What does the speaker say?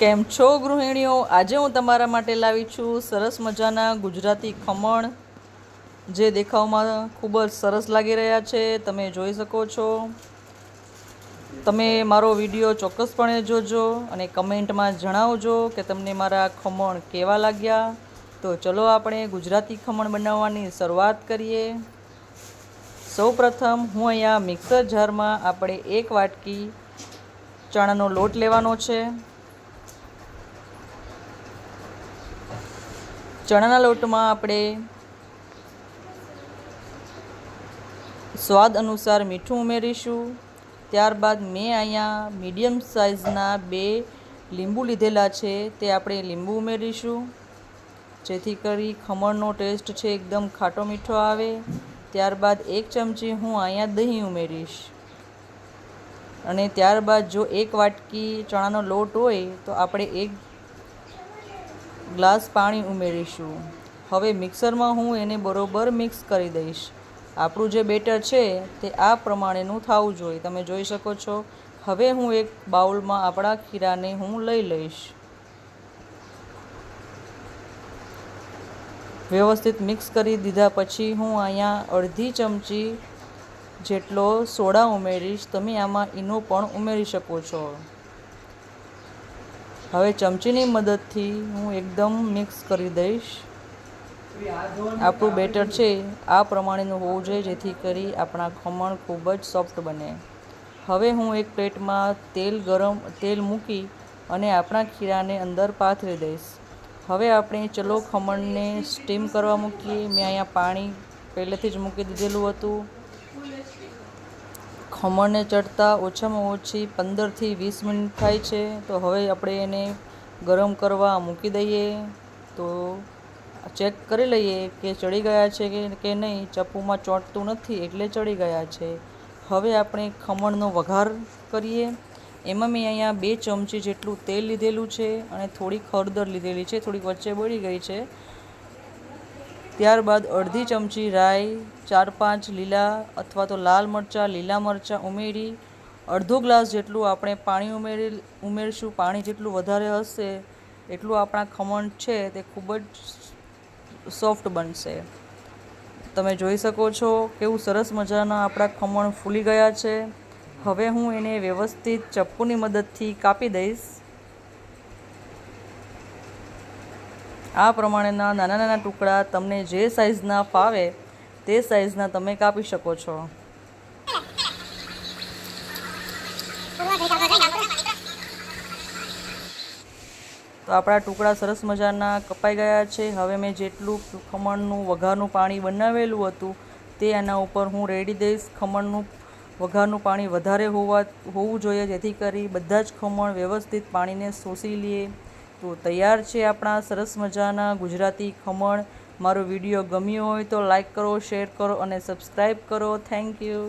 કેમ છો ગૃહિણીઓ? આજે હું તમારા માટે લાવી છું સરસ મજાના ગુજરાતી ખમણ. જે દેખાવમાં ખૂબ જ સરસ લાગી રહ્યા છે, તમે જોઈ શકો છો. તમે મારો વીડિયો ચોક્કસપણે જોજો અને કમેન્ટમાં જણાવજો કે તમને મારા ખમણ કેવા લાગ્યા. તો ચલો આપણે ગુજરાતી ખમણ બનાવવાની શરૂઆત કરીએ. સૌપ્રથમ હું અહીંયા મિક્સર જારમાં આપણે એક વાટકી ચણાનો લોટ લેવાનો છે. ચણાના લોટમાં આપણે સ્વાદ અનુસાર મીઠું ઉમેરીશું. ત્યારબાદ મેં અહીંયા મીડિયમ સાઇઝના બે લીંબુ લીધેલા છે, તે આપણે લીંબુ ઉમેરીશું. જેથી કરી ખમણનો ટેસ્ટ છે એકદમ ખાટો મીઠો આવે. ત્યારબાદ એક ચમચી હું અહીંયા દહીં ઉમેરીશ. અને ત્યારબાદ જો એક વાટકી ચણાનો લોટ હોય, તો આપણે એક ગ્લાસ પાણી ઉમેરીશું. હવે મિક્સરમાં હું એને બરોબર મિક્સ કરી દઈશ. આપણું જે બેટર છે તે આ પ્રમાણેનું થવું જોઈએ. તમે જોઈ શકો છો. હવે હું એક બાઉલમાં આપણા ખીરાને હું લઈ લઈશ. વ્યવસ્થિત મિક્સ કરી દીધા પછી હું અહીંયા અડધી ચમચી જેટલો સોડા ઉમેરીશ. તમે આમાં ઈનો પણ ઉમેરી શકો છો. હવે ચમચીની મદદથી હું એકદમ મિક્સ કરી દઈશ. આપણું બેટર છે, આ પ્રમાણેનું હોવું જોઈએ જેથી કરી આપણા ખમણ ખૂબ જ સોફ્ટ બને. હવે હું એક પ્લેટમાં તેલ ગરમ, તેલ મૂકી અને આપણા ખીરાને અંદર પાથરી દઈશ. હવે આપણે ચલો ખમણને સ્ટીમ કરવા મૂકીએ. મેં અહીંયા પાણી પહેલેથી જ મૂકી દીધેલું હતું. ખમણને ચડતા ઓછામાં ઓછી પંદરથી વીસ મિનિટ થાય છે. તો હવે આપણે એને ગરમ કરવા મૂકી દઈએ. તો ચેક કરી લઈએ કે ચડી ગયા છે કે નહીં. ચપ્પુમાં ચોંટતું નથી એટલે ચડી ગયા છે. હવે આપણે ખમણનો વઘાર કરીએ. એમાં મેં અહીંયા બે ચમચી જેટલું તેલ લીધેલું છે અને થોડી હળદર લીધેલી છે. થોડીક વચ્ચે બળી ગઈ છે. ત્યારબાદ અડધી ચમચી રાઈ, ચાર પાંચ લીલા અથવા તો લાલ મરચાં, લીલા મરચાં ઉમેરી, અડધો ગ્લાસ જેટલું આપણે પાણી ઉમેરી ઉમેરીશું. પાણી જેટલું વધારે હશે, એટલું આપણા ખમણ છે તે ખૂબ જ સોફ્ટ બનશે. તમે જોઈ શકો છો કેવું સરસ મજાના આપણા ખમણ ફૂલી ગયા છે. હવે હું એને વ્યવસ્થિત ચપ્પુની મદદથી કાપી દઈશ. આ પ્રમાણેના નાના નાના ટુકડા તમને જે સાઇઝના ફાવે તે સાઇઝના તમે કાપી શકો છો. તો આપણા ટુકડા સરસ મજાના કપાઈ ગયા છે. હવે મેં જેટલું ખમણનું વઘારનું પાણી બનાવેલું હતું તે એના ઉપર હું રેડી દઈશ. ખમણનું વઘારનું પાણી વધારે હોવા, હોવું જોઈએ, જેથી કરી બધા જ ખમણ વ્યવસ્થિત પાણીને શોષી લે. તો તૈયાર છે આપણા સરસ મજાના ગુજરાતી ખમણ. મારો વીડિયો ગમ્યો હોય તો લાઈક કરો, શેર કરો અને સબસ્ક્રાઈબ કરો. Thank you.